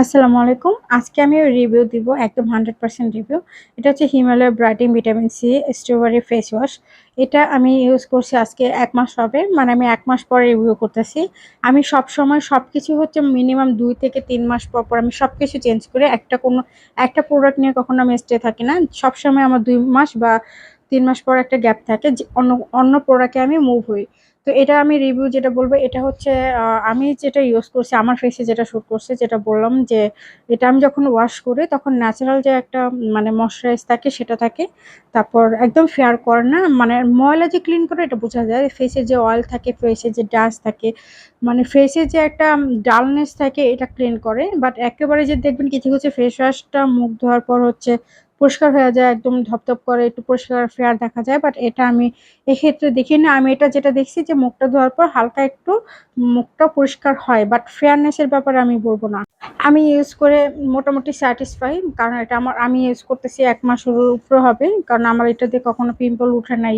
আসসালামু আলাইকুম। আজকে আমি রিভিউ দিব একদম হান্ড্রেড পার্সেন্ট রিভিউ এটা হচ্ছে Himalaya brightening vitamin C strawberry face wash এটা আমি ইউজ করছি আজকে এক মাস হবে মানে আমি এক মাস পরে রিভিউ করতেছি। আমি সব সময় সব কিছু হচ্ছে মিনিমাম দুই থেকে তিন মাস পর পর আমি সব কিছু চেঞ্জ করে একটা কোনো, একটা প্রোডাক্ট নিয়ে কখনো আমি স্টে থাকি না। সব সময় আমার দুই মাস বা তিন মাস পর একটা গ্যাপ থাকে অন্য অন্য প্রোডাক্টে আমি মুভ হই। তো এটা আমি রিভিউ যেটা বলব, এটা হচ্ছে আমি যেটা ইউজ করছি, আমার ফেসে যেটা শ্যুট করছে, যেটা বললাম যে এটা আমি যখন ওয়াশ করি, তখন ন্যাচারাল যে একটা মানে ময়শ্চারাইজ থাকে, সেটা থাকে। তারপর একদম ফেয়ার করে না মানে ময়লা যে ক্লিন করে, এটা বোঝা যায়। ফেসে যে অয়েল থাকে ফেসে যে ডাস্ট থাকে মানে ফেসে যে একটা ডালনেস থাকে, এটা ক্লিন করে। বাট একেবারে যে দেখবেন, কিছু কিছু ফেস ওয়াশটা মুখ ধোয়ার পর হচ্ছে পরিষ্কার হয়ে যায়, একদম ধপধপ করে, একটু পরিষ্কার ফেয়ার দেখা যায় বাট এটা আমি এক্ষেত্রে দেখি না আমি এটা যেটা দেখছি যে মুখটা ধোয়ার পর হালকা একটু মুখটা পরিষ্কার হয় বাট ফেয়ারনেসের ব্যাপারে আমি বলব না। আমি ইউজ করে মোটামুটি স্যাটিসফাই কারণ এটা আমার, আমি ইউজ করতেছি এক মাসের উপরে হবে, কারণ আমার এটা দিয়ে কখনো পিম্পল উঠে নাই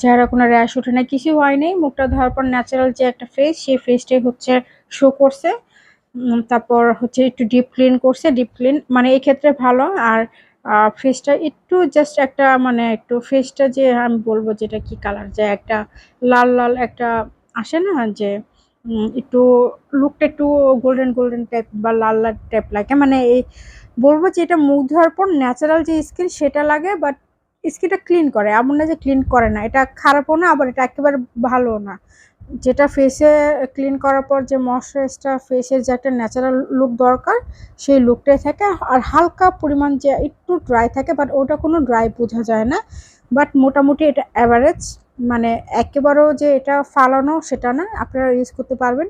চেহারা কোনো র্যাশ উঠে নাই, কিছু হয় নাই। মুখটা ধোয়ার পর ন্যাচারাল যে একটা ফেস সেই ফেসটাই হচ্ছে শো করছে। তারপর হচ্ছে একটু ডিপ ক্লিন করছে ডিপ ক্লিন মানে এই ক্ষেত্রে ভালো, আর ফেসটা একটু জাস্ট একটা মানে একটু ফেসটা যে আমি বলব যেটা কি কালার যে একটা লাল লাল একটা আসে না যে একটু লুকটা একটু গোল্ডেন গোল্ডেন টাইপ বা লাল লাল টাইপ লাগে। মানে এই বলব যে এটা মুখ ধোয়ার পর ন্যাচারাল যে স্কিন সেটা লাগে বাট স্কিনটা ক্লিন করে। এমন না যে ক্লিন করে না। এটা খারাপও না, আবার এটা একেবারে ভালোও না। যেটা ফেসে ক্লিন করার পর যে ময়শ্চারাইজটা ফেসের যে একটা ন্যাচারাল লুক দরকার, সেই লুকটাই থাকে। আর হালকা পরিমাণ যে একটু ড্রাই থাকে বাট ওটা কোনো ড্রাই বোঝা যায় না। বাট মোটামুটি এটা অ্যাভারেজ মানে একেবারেও যে এটা ফালানো, সেটা না, আপনারা ইউজ করতে পারবেন।